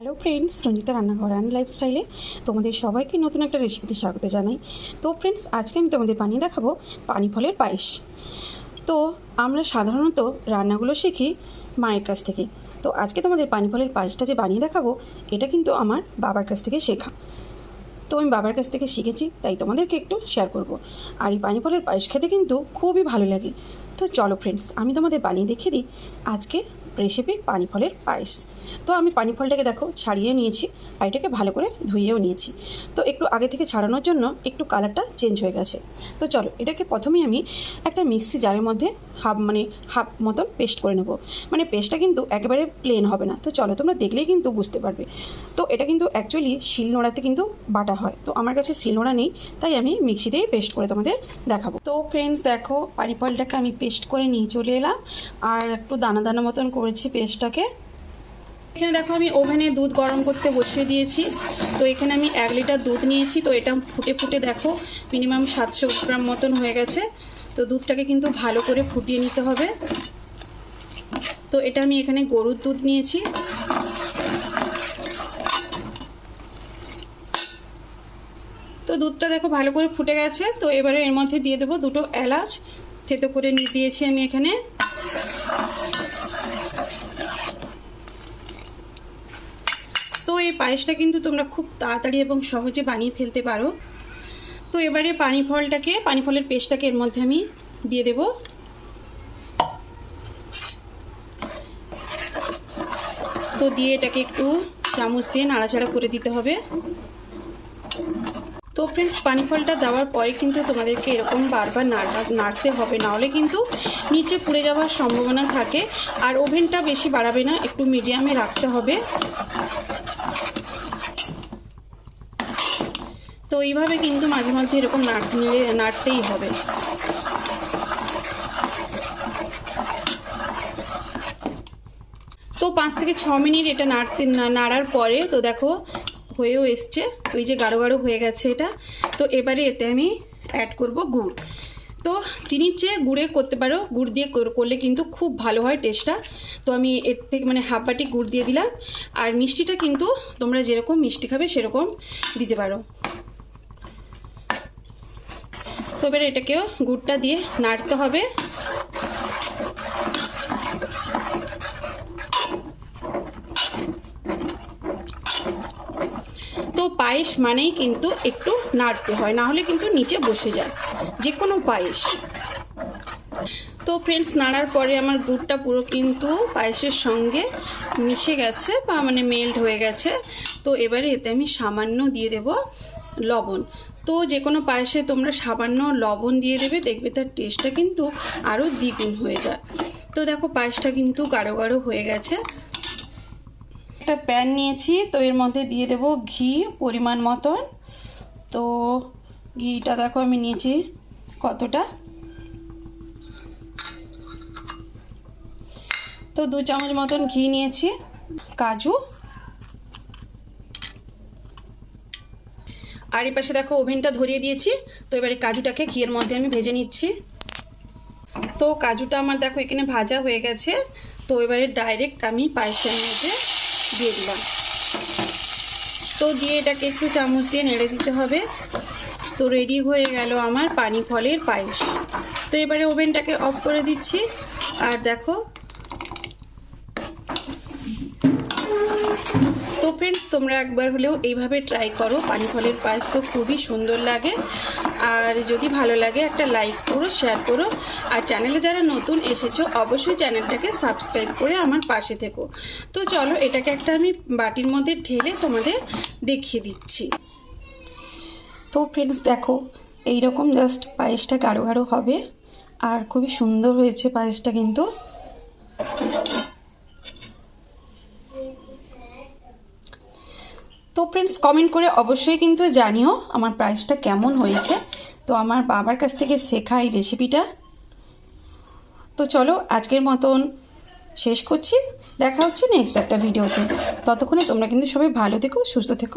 Hello friends Ranjita রান্নাঘর and লাইফস্টাইলে তোমাদের সবাইকে নতুন একটা রেসিপিতে স্বাগত জানাই। তো ফ্রেন্ডস আজকে আমি তোমাদের বানিয়ে দেখাবো পানি ফলের পায়েস। তো আমরা সাধারণত রান্নাগুলো শিখি মায়ের কাছ থেকে। তো আজকে তোমাদের পানি ফলের পায়েসটা যে বানিয়ে দেখাবো, এটা কিন্তু আমার বাবার কাছ থেকে শেখা। তো আমি বাবার কাছ থেকে শিখেছি, তাই তোমাদেরকে একটু শেয়ার করব। আর এই পানি ফলের পায়েস খেতে কিন্তু খুবই ভালো লাগে। তো চলো ফ্রেন্ডস আমি তোমাদের বানিয়ে দেখিয়ে দিই আজকে রেসিপি পানি ফলের পায়েস। তো আমি পানি ফলটাকে দেখো ছাড়িয়ে নিয়েছি আর এটাকে ভালো করে ধুয়েও নিয়েছি। তো একটু আগে থেকে ছাড়ানোর জন্য একটু কালারটা চেঞ্জ হয়ে গেছে। তো চলো, এটাকে প্রথমেই আমি একটা মিক্সি জারের মধ্যে হাফ মানে হাফ মতন পেস্ট করে নেব। মানে পেস্টটা কিন্তু একেবারে প্লেন হবে না। তো চলো, তোমরা দেখলেই কিন্তু বুঝতে পারবে। তো এটা কিন্তু অ্যাকচুয়ালি শিলনোড়াতে কিন্তু বাটা হয়। তো আমার কাছে শিলনোড়া নেই, তাই আমি মিক্সিতেই পেস্ট করে তোমাদের দেখাবো। তো ফ্রেন্ডস দেখো পানি ফলটাকে আমি পেস্ট করে নিয়ে চলে এলাম। আর একটু দানা দানা মতন করেছি পেস্টটাকে। এখানে দেখো আমি ওভেনে দুধ গরম করতে বসিয়ে দিয়েছি। তো এখানে আমি এক লিটার দুধ নিয়েছি। তো এটা ফুটে ফুটে দেখো মিনিমাম সাতশো গ্রাম মতন হয়ে গেছে। তো দুধটাকে কিন্তু ভালো করে ফুটিয়ে নিতে হবে। তো এটা আমি এখানে গরুর দুধ নিয়েছি। তো দুধটা দেখো ভালো করে ফুটে গেছে। তো এবারে এর মধ্যে দিয়ে দেবো দুটো এলাচ। থেতো করে নিয়ে দিয়েছি আমি এখানে। তো এই পায়েসটা কিন্তু তোমরা খুব তাড়াতাড়ি এবং সহজে বানিয়ে ফেলতে পারো। তো এবারে পানি ফলটাকে, পানি ফলের পেস্টটাকে এর মধ্যে আমি দিয়ে দেব। তো দিয়ে এটাকে একটু চামচ দিয়ে নাড়াচাড়া করে দিতে হবে। তো ফ্রেন্ডস পানি ফলটা দেওয়ার পরে কিন্তু তোমাদেরকে এরকম বারবার নাড়া নাড়তে হবে। নাহলে কিন্তু নিচে পুড়ে যাওয়ার সম্ভাবনা থাকে। আর ওভেনটা বেশি বাড়াবে না, একটু মিডিয়ামে রাখতে হবে। এইভাবে কিন্তু মাঝে মধ্যে এরকম নাড়তে নাড়তেই হবে। তো পাঁচ থেকে ছ মিনিট এটা নাড়তে নাড়ার পরে তো দেখো হয়েও এসছে, ওই যে গাঢ় গাঢ় হয়ে গেছে এটা। তো এবারে এতে আমি অ্যাড করব গুড়। তো চিনির চেয়ে গুড়ে করতে পারো, গুড় দিয়ে করলে কিন্তু খুব ভালো হয় টেস্টটা তো আমি এর থেকে মানে হাফ বাটি গুড় দিয়ে দিলাম। আর মিষ্টিটা কিন্তু তোমরা যেরকম মিষ্টি খাবে সেরকম দিতে পারো। তো এবারে এটাকেও গুড়টা দিয়ে নাড়তে হবে। তো পায়েস মানেই কিন্তু একটু নাড়তে হয়, না হলে কিন্তু নিচে বসে যায় যে কোনো পায়েস। তো ফ্রেন্ডস নাড়ার পরে আমার গুড়টা পুরো কিন্তু পায়েসের সঙ্গে মিশে গেছে বা মানে মেল্ট হয়ে গেছে। তো এবারে এতে আমি সামান্য দিয়ে দেব লবণ। তো যে কোনো পায়েসে তোমরা সামান্য লবণ দিয়ে দেবে, দেখবে তার টেস্টটা কিন্তু আরও দ্বিগুণ হয়ে যায়। তো দেখো পায়েসটা কিন্তু গাঢ় গাঢ় হয়ে গেছে। একটা প্যান নিয়েছি, তো এর মধ্যে দিয়ে দেব ঘি পরিমাণ মতন। তো ঘিটা দেখো আমি নিয়েছি কতটা? তো দু চামচ মতন ঘি নিয়েছি। কাজু। আর এই পাশে দেখো ওভেনটা ধরিয়ে দিয়েছি। তো এবারে কাজুটাকে ঘিয়ের মধ্যে আমি ভেজে নিচ্ছি। তো কাজুটা আমার দেখো এখানে ভাজা হয়ে গেছে। তো এবারে ডাইরেক্ট আমি পায়েসের মধ্যে দিয়ে দিলাম। তো দিয়ে এটাকে একটু চামচ দিয়ে নেড়ে দিতে হবে। তো রেডি হয়ে গেল আমার পানি ফলের পায়েস। তো এবারে ওভেনটাকে অফ করে দিচ্ছি। আর দেখো তো ফ্রেন্ডস তোমরা একবার হলেও এইভাবে ট্রাই করো। পানি ফলের পায়েস তো খুবই সুন্দর লাগে। আর যদি ভালো লাগে, একটা লাইক করো শেয়ার করো। আর চ্যানেলে যারা নতুন এসেছ, অবশ্যই চ্যানেলটাকে সাবস্ক্রাইব করে আমার পাশে থেকো। তো চলো, এটাকে একটা আমি বাটির মধ্যে ঢেলে তোমাদের দেখিয়ে দিচ্ছি। তো ফ্রেন্ডস দেখো, এইরকম জাস্ট পায়েসটা গাঢ় গাঢ় হবে। আর খুবই সুন্দর হয়েছে পায়েসটা কিন্তু। তো ফ্রেন্ডস কমেন্ট করে অবশ্যই কিন্তু জানিও আমার প্রাইসটা কেমন হয়েছে। তো আমার বাবার কাছ থেকে শেখা এই রেসিপিটা তো চলো আজকের মতন শেষ করছি। দেখা হচ্ছে নেক্সট একটা ভিডিওতে ততক্ষণে তোমরা কিন্তু সবাই ভালো থেকো, সুস্থ থেকো।